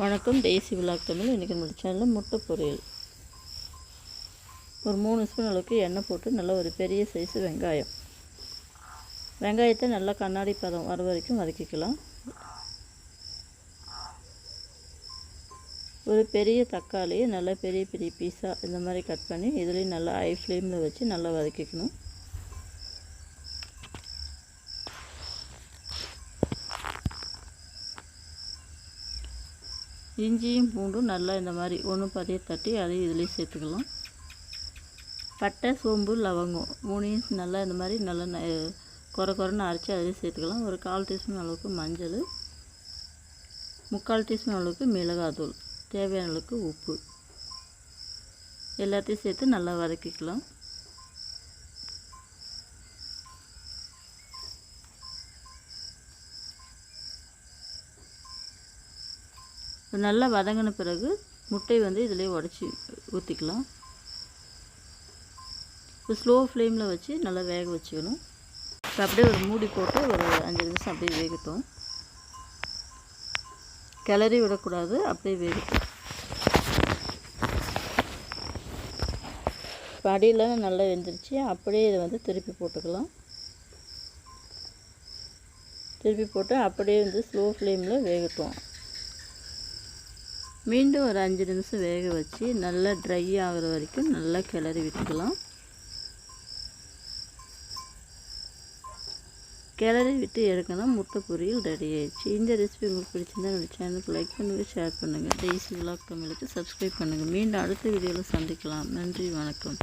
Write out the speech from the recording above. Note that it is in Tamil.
வணக்கம். தேசி விழாக் தமிழ். இன்றைக்கி நம்ம சேனலில் முட்டை பொரியல். ஒரு மூணு ஸ்பூன் அளவுக்கு எண்ணெய் போட்டு நல்லா ஒரு பெரிய சைஸு வெங்காயம். வெங்காயத்தை நல்லா கண்ணாடி பதம் வர வரைக்கும் வதக்கிக்கலாம். ஒரு பெரிய தக்காளியை நல்லா பெரிய பெரிய பீஸாக இந்த மாதிரி கட் பண்ணி இதுலேயும் நல்லா ஹை ஃப்ளேமில் வச்சு நல்லா வதக்கிக்கணும். இஞ்சியும் பூண்டும் நல்லா இந்த மாதிரி ஒன்று பதிய தட்டி அதையும் இதுலேயும் சேர்த்துக்கலாம். பட்டை சோம்பு லவங்கம் மூணையும் நல்லா இந்த மாதிரி நல்லா ந குறை குறைன்னு அரைச்சி அதையும் சேர்த்துக்கலாம். ஒரு கால் டீஸ்பூன் அளவுக்கு மஞ்சள் முக்கால் டீஸ்பூன் அளவுக்கு மிளகாத்தூள் தேவையான அளவுக்கு உப்பு. எல்லாத்தையும் சேர்த்து நல்லா வதக்கிக்கலாம். நல்லா வதங்கின பிறகு முட்டை வந்து இதிலே உடச்சி ஊற்றிக்கலாம் இப்போ ஸ்லோ ஃப்ளேமில் வச்சு நல்லா வேக வச்சுக்கணும். இப்போ அப்படியே ஒரு மூடி போட்டு ஒரு அஞ்சு நிமிஷம் அப்படியே வேகட்டும். கிளறி விடக்கூடாது அப்படியே வேகட்டும். படியில் நல்லா வெந்துருச்சு. அப்படியே இதை வந்து திருப்பி போட்டுக்கலாம். திருப்பி போட்டு அப்படியே வந்து ஸ்லோ ஃப்ளேமில் வேகட்டும். மீண்டும் ஒரு அஞ்சு நிமிஷம் வேக வச்சு நல்லா ட்ரை ஆகிற வரைக்கும் நல்லா கிளறி விட்டுக்கலாம். கிளறி விட்டு எடுக்கணும் முட்டை பொரியல் ரெடி ஆயிடுச்சு. இந்த ரெசிபி உங்களுக்கு பிடிச்சிருந்தா என்னோடய சேனலுக்கு லைக் பண்ணுங்கள் ஷேர் பண்ணுங்கள் டெய்ஸி விலாக் தமிழுக்கு சப்ஸ்கிரைப் பண்ணுங்கள் மீண்டும் அடுத்த வீடியோவில் சந்திக்கலாம். நன்றி வணக்கம்.